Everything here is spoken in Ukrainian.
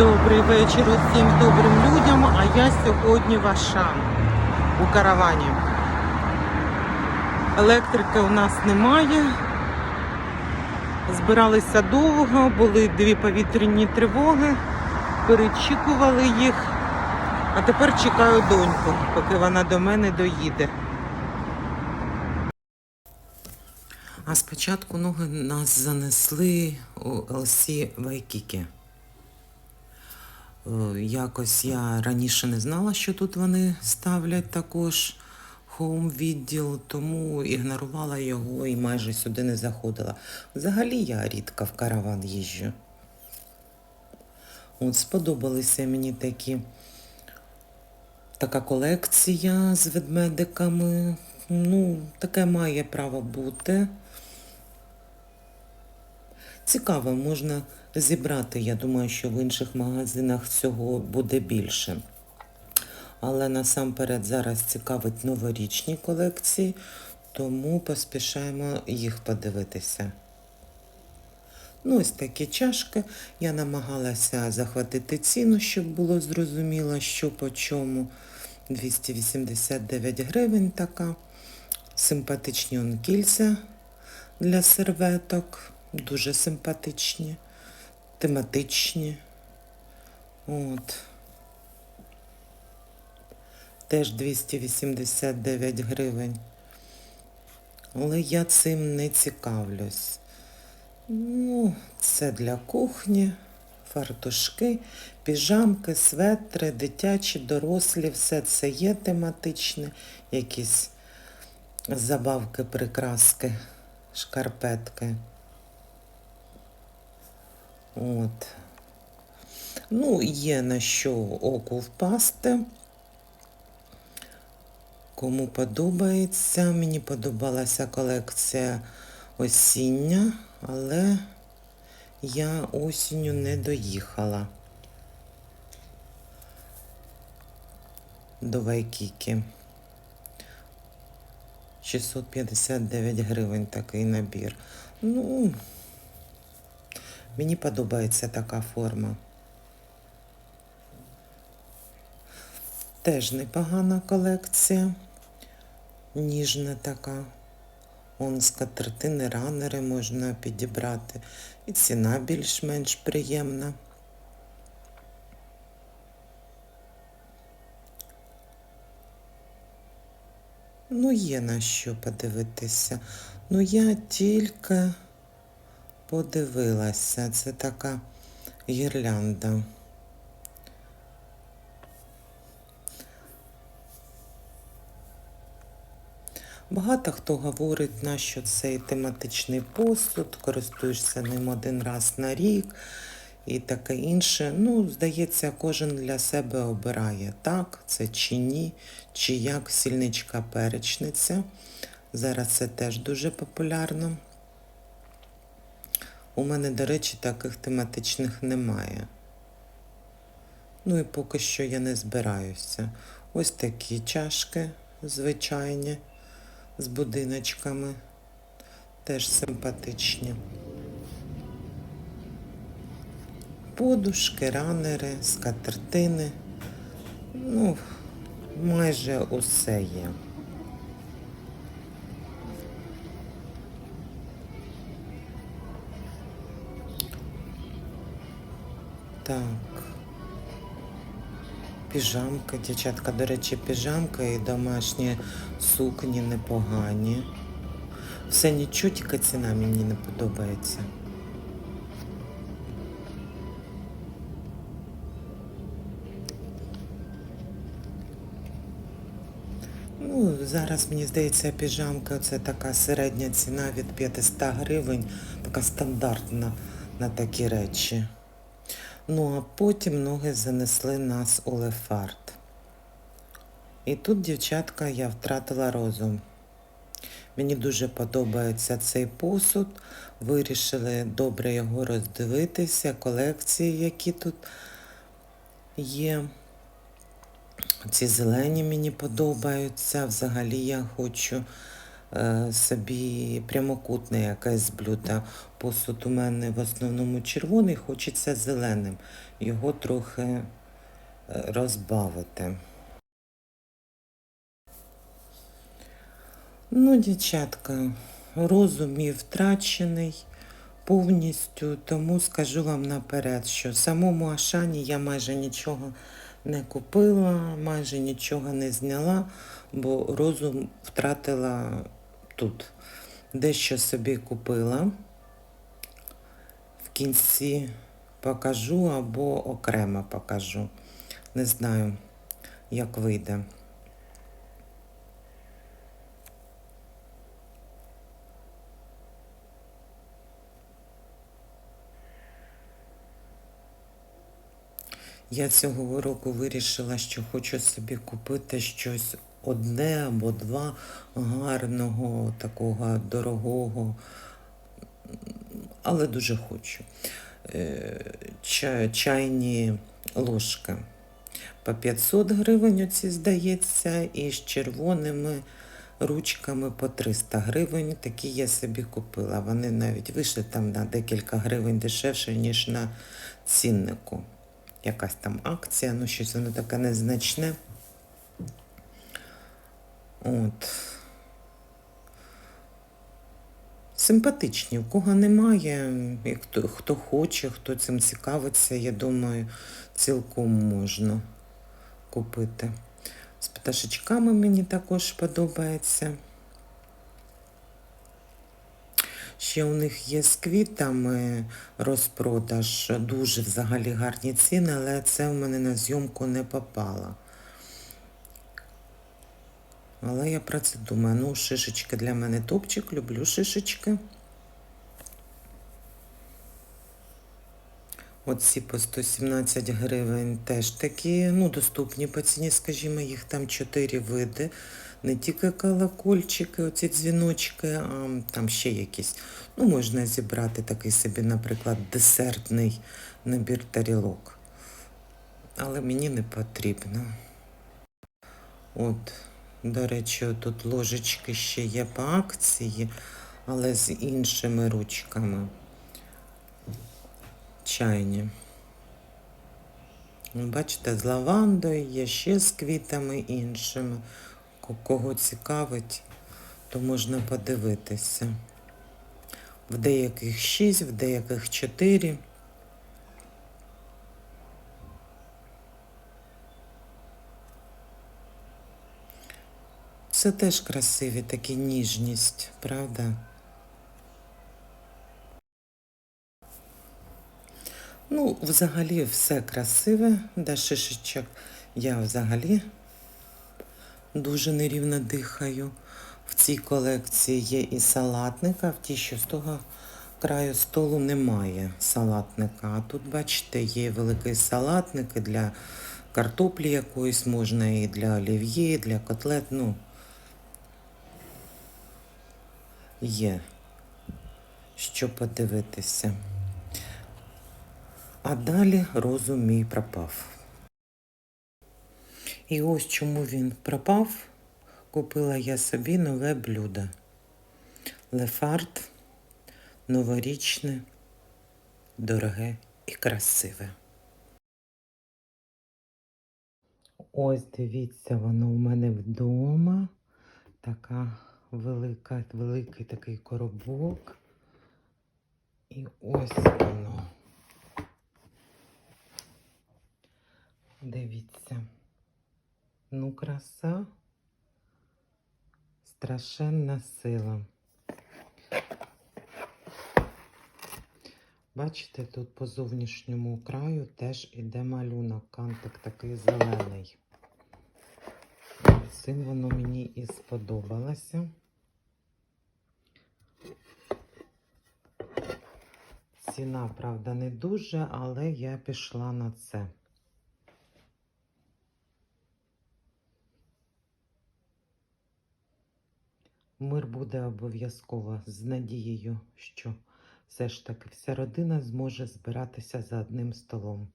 Добрий вечір усім добрим людям. А я сьогодні в Ашан у каравані. Електрики у нас немає. Збиралися довго, були дві повітряні тривоги, перечікували їх. А тепер чекаю доньку, поки вона до мене доїде. А спочатку ноги нас занесли у ЛС Вайкіки. Е, Якось я раніше не знала, що тут вони ставлять також хоум відділ, тому ігнорувала його і майже сюди не заходила. Взагалі я рідко в караван їжджу. От сподобалися мені такі така колекція з ведмедиками. Ну, таке має право бути. Цікаво, можна зібрати. Я думаю, що в інших магазинах цього буде більше. Але насамперед зараз цікавить новорічні колекції, тому поспішаємо їх подивитися. Ну, ось такі чашки. Я намагалася захватити ціну, щоб було зрозуміло, що по чому. 289 гривень така. Симпатичні он кільця для серветок. Дуже симпатичні, тематичні. От. Теж 289 гривень. Але я цим не цікавлюсь. Ну, це для кухні, фартушки, піжамки, светри, дитячі, дорослі, все це є тематичне, якісь забавки, прикраски, шкарпетки. От. Ну, є на що оку впасти. Кому подобається. Мені подобалася колекція осіння, але я осінню не доїхала до Вайкіки. 659 гривень такий набір. Ну, Мені подобається така форма. Теж непогана колекція. Ніжна така. Он скатертини, ранери можна підібрати. І ціна більш-менш приємна. Ну, є на що подивитися. Ну, я тільки подивилася. Це така гірлянда. Багато хто говорить, на що цей тематичний посуд, користуєшся ним один раз на рік і таке інше. Ну, здається, кожен для себе обирає, так, це чи ні, чи як сільничка перечниця. Зараз це теж дуже популярно. У мене, до речі, таких тематичних немає. Ну і поки що я не збираюся. Ось такі чашки звичайні з будиночками. Теж симпатичні. Подушки, ранери, скатертини. Ну, майже усе є. Так. Піжамка, дівчатка, до речі, піжамка і домашні сукні непогані. Все нічого, ціна мені не подобається. Ну, зараз, мені здається, піжамка це така середня ціна від 500 гривень, така стандартна на такі речі. Ну, а потім ноги занесли нас у лефарт. І тут, дівчатка, я втратила розум. Мені дуже подобається цей посуд. Вирішили добре його роздивитися, колекції, які тут є. Ці зелені мені подобаються. Взагалі я хочу собі прямокутне якесь блюдо. посуд у мене в основному червоний, хочеться зеленим. Його трохи е, розбавити. Ну, дівчатка, розум мій втрачений повністю, тому скажу вам наперед, що в самому Ашані я майже нічого не купила, майже нічого не зняла, бо розум втратила тут. Дещо собі купила. В кінці покажу або окремо покажу. Не знаю, як вийде. Я цього року вирішила, що хочу собі купити щось одне або два гарного, такого дорогого, але дуже хочу. Е, Чайні ложки по 500 гривень, оці здається, і з червоними ручками по 300 гривень. Такі я собі купила. Вони навіть вийшли там на декілька гривень дешевше, ніж на ціннику. Якась там акція, ну щось воно таке незначне. От. Симпатичні, у кого немає, і хто, хто хоче, хто цим цікавиться, я думаю, цілком можна купити. З пташечками мені також подобається. Ще у них є з квітами розпродаж, дуже взагалі гарні ціни, але це в мене на зйомку не попало. Але я про це думаю. Ну, шишечки для мене топчик, люблю шишечки. Оці по 117 гривень теж такі, ну, доступні по ціні, скажімо, їх там 4 види. Не тільки колокольчики, оці дзвіночки, а там ще якісь. Ну, можна зібрати такий собі, наприклад, десертний набір тарілок. Але мені не потрібно. От, до речі, тут ложечки ще є по акції, але з іншими ручками. Чайні. Ну, Бачите, з лавандою є ще з квітами іншими. Кого цікавить, то можна подивитися. В деяких 6, в деяких 4. Це теж красиві, такі ніжність, правда? Ну, взагалі все красиве, де шишечок. Я взагалі дуже нерівно дихаю. В цій колекції є і салатник, а в тій, що з того краю столу немає салатника. А тут, бачите, є великий салатник і для картоплі якоїсь можна, і для олів'є, і для котлет. Ну, є що подивитися. А далі розум мій пропав. І ось чому він пропав. Купила я собі нове блюдо. Лефарт новорічне, дороге і красиве. Ось дивіться, воно у мене вдома. Така велика, великий такий коробок. І ось воно. Дивіться. Ну, краса. Страшенна сила. Бачите, тут по зовнішньому краю теж іде малюнок, кантик такий зелений. Цим воно мені і сподобалося. Ціна, правда, не дуже, але я пішла на це. Мир буде обов'язково з надією, що все ж таки вся родина зможе збиратися за одним столом.